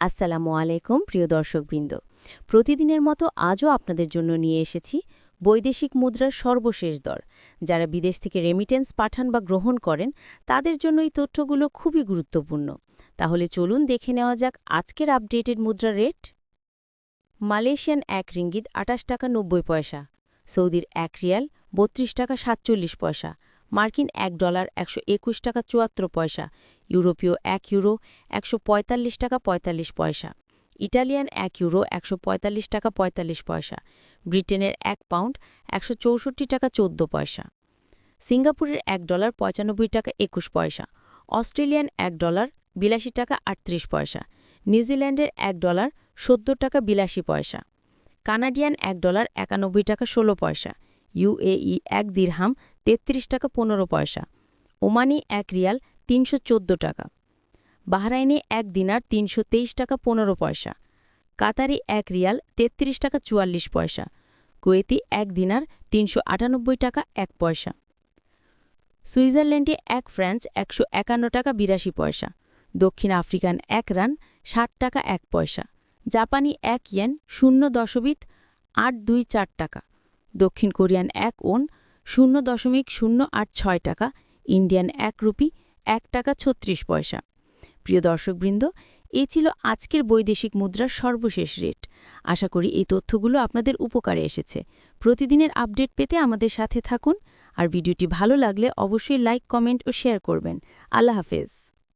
আসসালামু আলাইকুম, প্রিয় দর্শকবৃন্দ। প্রতিদিনের মতো আজও আপনাদের জন্য নিয়ে এসেছি বৈদেশিক মুদ্রার সর্বশেষ দর। যারা বিদেশ থেকে রেমিটেন্স পাঠান বা গ্রহণ করেন, তাদের জন্য এই তথ্যগুলো খুবই গুরুত্বপূর্ণ। তাহলে চলুন দেখে নেওয়া যাক আজকের আপডেটেড মুদ্রা রেট মালয়েশিয়ান এক রিঙ্গিত আটাশ টাকা নব্বই পয়সা, সৌদির এক রিয়াল বত্রিশ টাকা সাতচল্লিশ পয়সা মার্কিন এক ডলার একশো একুশ টাকা চুয়াত্তর পয়সা, ইউরোপীয় এক ইউরো একশো পঁয়তাল্লিশ টাকা পঁয়তাল্লিশ পয়সা, ইটালিয়ান এক ইউরো একশো পঁয়তাল্লিশ টাকা পঁয়তাল্লিশ পয়সা, ব্রিটেনের এক পাউন্ড একশো চৌষট্টি টাকা চোদ্দ পয়সা। সিঙ্গাপুরের এক ডলার পঁচানব্বই টাকা একুশ পয়সা, অস্ট্রেলিয়ান এক ডলার বিলাসী টাকা আটত্রিশ পয়সা, নিউজিল্যান্ডের এক ডলার সত্তর টাকা বিলাসী পয়সা, কানাডিয়ান এক ডলার একানব্বই টাকা ষোলো পয়সা ইউএই এক দিরহাম তেত্রিশ টাকা পনেরো পয়সা। ওমানি এক রিয়াল তিনশো চোদ্দ টাকা। বাহরাইনে এক দিনার তিনশো তেইশ টাকা পনেরো পয়সা। কাতারি এক রিয়াল তেত্রিশ টাকা চুয়াল্লিশ পয়সা। কুয়েতি এক দিনার তিনশো আটানব্বই টাকা এক পয়সা। সুইজারল্যান্ডে এক ফ্রান্স একশো একান্ন টাকা বিরাশি পয়সা। দক্ষিণ আফ্রিকান এক রান ষাট টাকা এক পয়সা। জাপানি এক ইয়েন শূন্য দশমিক আট দুই চার টাকা। দক্ষিণ কোরিয়ান এক ওন, শূন্য দশমিক শূন্য আট ছয় টাকা, ইন্ডিয়ান এক রুপি এক টাকা ছত্রিশ পয়সা। প্রিয় দর্শকবৃন্দ, এ ছিল আজকের বৈদেশিক মুদ্রার সর্বশেষ রেট। আশা করি এই তথ্যগুলো আপনাদের উপকারে এসেছে। প্রতিদিনের আপডেট পেতে আমাদের সাথে থাকুন। আর ভিডিওটি ভালো লাগলে অবশ্যই লাইক, কমেন্ট ও শেয়ার করবেন। আল্লাহ হাফেজ।